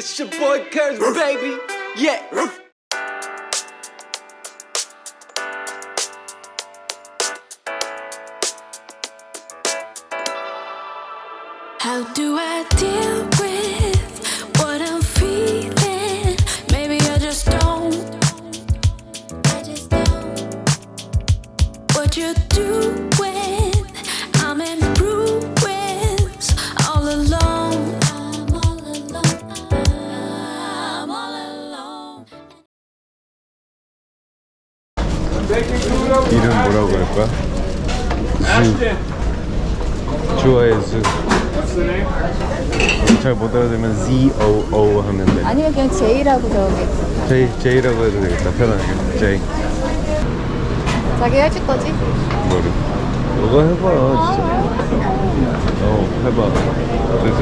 It's your boy Kurz, baby. Yeah. 그럴 거야? 주 주어의 주. 잘못 알아들으면 Z O O 하면 돼. 아니면 그냥 제이라고 적게 J J라고 해도 되겠다. 편하게. J. 자기 해줄 거지? 뭐를? 너가 해봐 진짜. 어 해봐. 됐어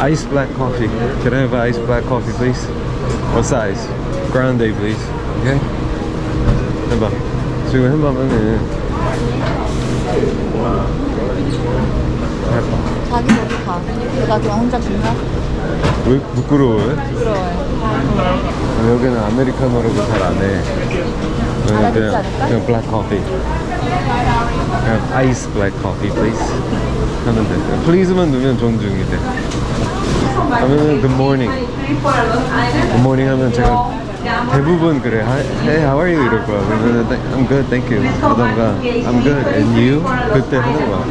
Ice black coffee. Can I have an ice black coffee, please? What size? Grande, please. Okay? 해봐. 지금 해봐면은 해봐. 자기 거기 가. 내가 그냥 혼자 죽나? 왜 부끄러워해? 부끄러워요. 여기는 아메리카노라고 잘 안 해. 그냥 그냥, black coffee. 그냥 ice black coffee, please. 하면 돼. please만 넣으면 존중이 돼. 하면은 good morning. good morning 하면 제가 대부분 그래. Hey, how are you? 이럴 거야. 그러면 I'm good, thank you. 하던가 I'm good, and you? 그때 하는 거야.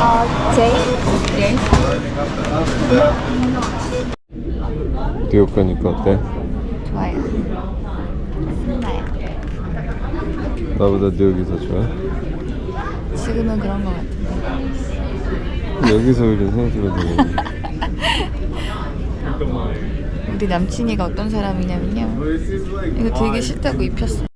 어? 뉴욕 가니까 어때? 좋아요. 신나요. 나보다 뉴욕이 더 좋아? 지금은 그런 거 같은데. 여기서 우리 되겠네. 우리 남친이가 어떤 사람이냐면요. 이거 되게 싫다고 입혔어.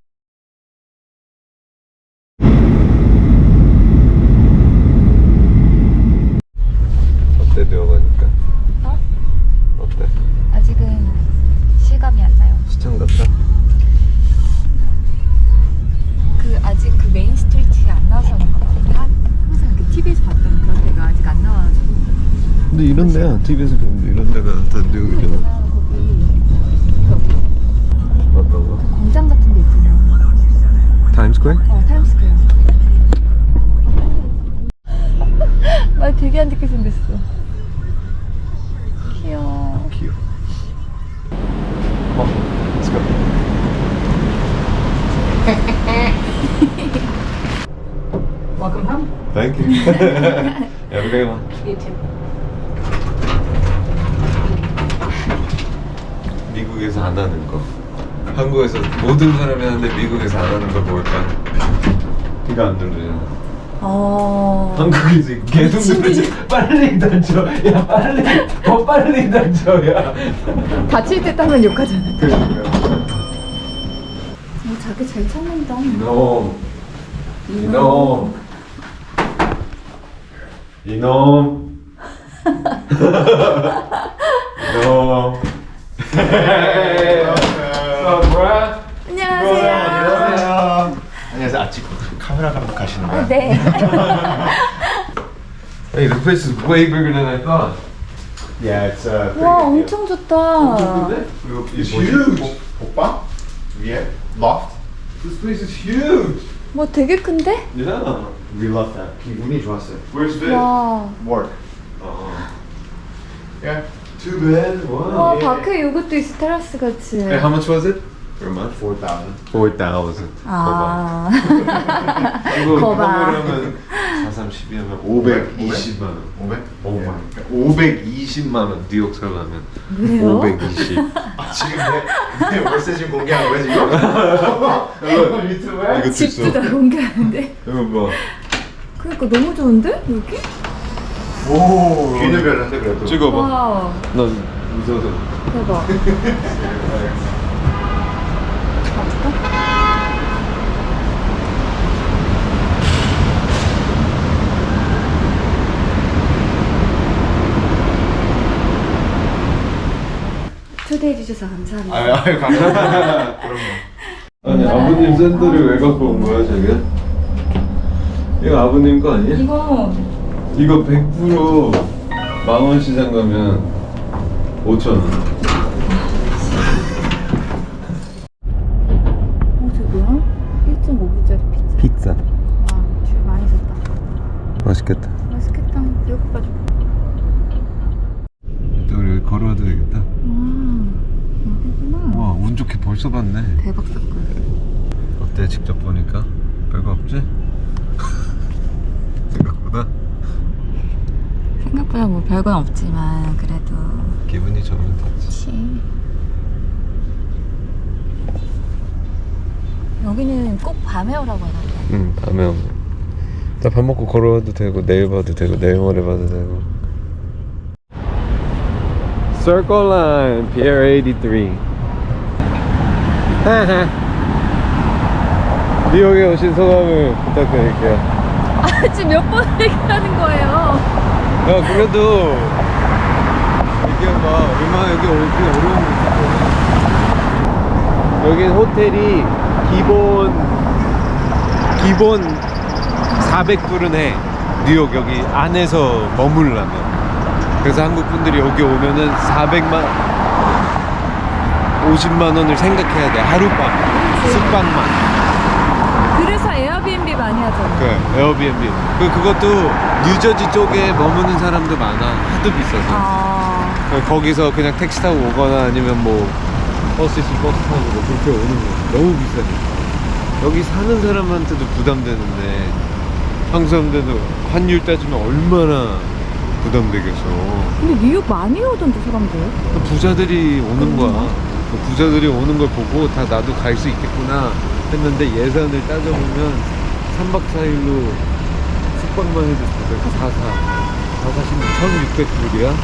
이런 데야 TV에서 보는데 이런 데가 다 뉴욕이잖아 아, 거기 그 어떤 거? 공장 같은 데 있잖아. 타임스퀘어? 어, 타임스퀘어. 말 되게 안 듣게 생겼어. 귀여워. 귀여워 어, let's go Welcome home. Thank you Have a great one You too. 미국에서 안 하는 거. 한국에서 모든 사람이 하는데 미국에서 안 하는 거 뭘까? 비가 안 누르잖아 어. 한국에서 계속 누르지. 빨리 던져. 야 빨리. 더 빨리 던져 야. 다칠 때 따면 욕하잖아. 그러니까 어, 자기 잘 찾는다. 이놈. 이놈. 이놈. 이놈 안녕하세요. 안녕하세요. 아 지금 카메라 감독 가시는 거야? 네. Hey, the place is way bigger than I thought. Yeah, it's uh, pretty 와, good 엄청 좋다. deal. It's 뭐지? huge. 복- 복방? 위에? Loft? This place is huge. 뭐 되게 큰데? Yeah. We love that. 기분이 좋았어요. Where's Vic? 와. Work. Oh. Yeah. Two bed. 와, Wow. 밖에 요것도 있어, 테라스 같이. Hey, how much was it per month? 4,000. Four thousand. 아. 이거 거봐. 그러면 4, 3, 12하면 520만 원. 500? 오 마이 갓. 520만 원 뉴욕 살려면 그래요? 520. 아, 지금 내, 내 월세 지금 공개하는 거야 지금? 이거 유튜브에? 이거 집도 다 공개하는데. 이거 뭐 그러니까 너무 좋은데? 여기? 오. 귀는 별론데 그래도. 찍어봐. 난 무서워서. 대박 초대해 주셔서 감사합니다. 아유 아유 감사합니다. 아니 아버님 샌들을 왜 갖고 온 거야 저게? 이거 아버님 거 아니야? 이거 이거 100% 망원 시장 가면 5천 원. 어, 저 뭐야? 1.5불짜리 피자. 피자. 와, 줄 많이 섰다. 맛있겠다. 맛있겠다. 배고파가지고. 우리 여기 걸어와도 되겠다. 와, 여기구나. 와, 운 좋게 벌써 봤네. 대박 사건. 어때? 직접 보니까 별거 없지? 생각보다 생각보다 뭐 별건 없지만 그래도 기분이 좋으면 됐지. 그치. 여기는 꼭 밤에 오라고 하던데. 응, 밤에 오면. 나밥 먹고 걸어와도 되고 내일 봐도 되고 내일 모레 봐도 되고. Circle Line, Pier 83. 뉴욕에 오신 소감을 부탁드릴게요. 아, 지금 몇 번 얘기하는 거예요? 야 그래도 얘기해봐 얼마나 여기 오기 어려운 거 있을 여긴 호텔이 기본 기본 400불은 해. 뉴욕 여기 안에서 머물려면. 그래서 한국 분들이 여기 오면은 400만 50만 원을 생각해야 돼. 하룻밤. 숙박만 많이 하잖아. 그 에어비앤비. 그 그것도 뉴저지 쪽에 머무는 사람도 많아 하도 비싸서. 아, 거기서 그냥 택시 타고 오거나 아니면 뭐 버스 있으면 버스 타고 뭐 그렇게 오는 거. 너무 비싸니까 여기 사는 사람한테도 부담되는데 한국 사람들도 환율 따지면 얼마나 부담되겠어. 근데 뉴욕 많이 오던데 사람들. 부자들이 오는 거야. 그 부자들이 오는 걸 보고 다 나도 갈 수 있겠구나 했는데 예산을 따져보면 3박 4일로 숙박만 해도 400, 4, 4 4, 4시면 1600불이야.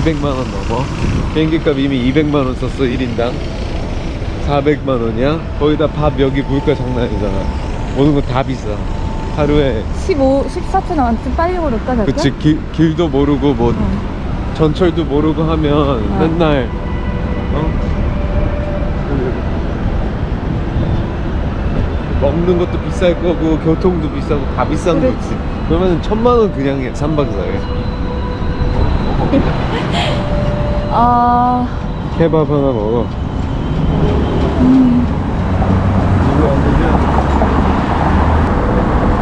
200만원 넘어. 비행기값 이미 200만원 썼어 1인당. 400만원이야. 거기다 밥 여기 물가 장난 아니잖아. 오는 거다 비싸. 하루에. 15, 14초 남았는데 빨리 오를까 저거? 그치. 길, 길도 모르고 뭐 어. 전철도 모르고 하면 어. 맨날 어? 먹는 것도 비쌀 거고 교통도 비싸고 다 비싼 그렇지. 거지 그러면 천만 원 그냥 해 3박 4일 아, 케밥 하나 먹어 음.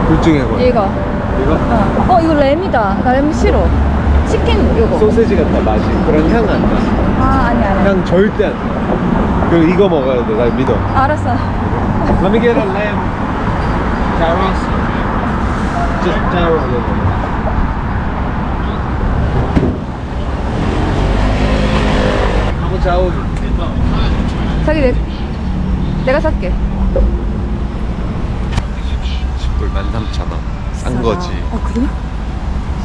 둘 중에 뭐 이거. 이거? 어, 어 이거 램이다. 나 램 싫어. 치킨 이거. 소세지 같다 맛이 그런 향 안 나. 아, 아니 아니. 향 절대 안 나. 그리고 이거 먹어야 돼. 날 믿어. 알았어. Let me get a lamb gyros. Just gyro. 한번 자오. 자기 내, 내가 살게. 10불 13,000원. 싼 거지. 어 그래?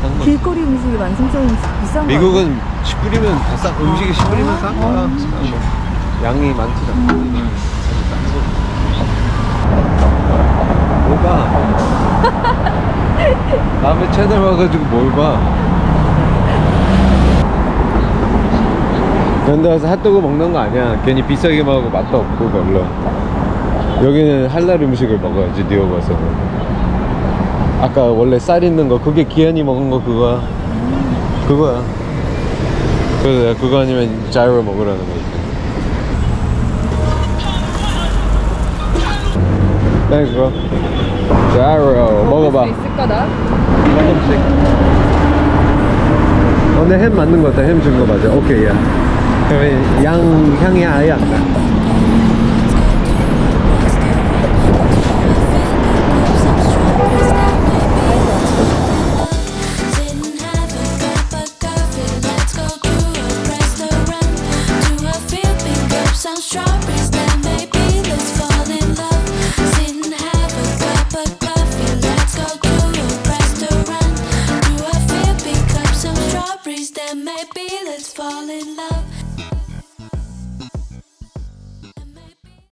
싼 거지. 길거리 음식이 13,000원 비싼 거. 미국은 10불이면 다 싼, 음식이 10불이면 싼 거야. 싼 거. 양이 많지 않고. 뭘 봐? 채널 와가지고 뭘 봐? 그런 데 와서 핫도그 먹는 거 아니야. 괜히 비싸게 먹고 맛도 없고 별로. 여기는 할랄 음식을 먹어야지, 뉴욕 와서는. 아까 원래 쌀 있는 거, 그게 기한이 먹은 거 그거야. 그거야. 그래서 내가 그거 아니면 자이로 먹으라는 거지. 네, 그거. 자이로 먹어봐. 있을 거다. 조금씩. 어, 근데 햄 맞는 거 같아. 햄 준 거 맞아. 오케이, 야. 그러면 양 향이 아예 안 나.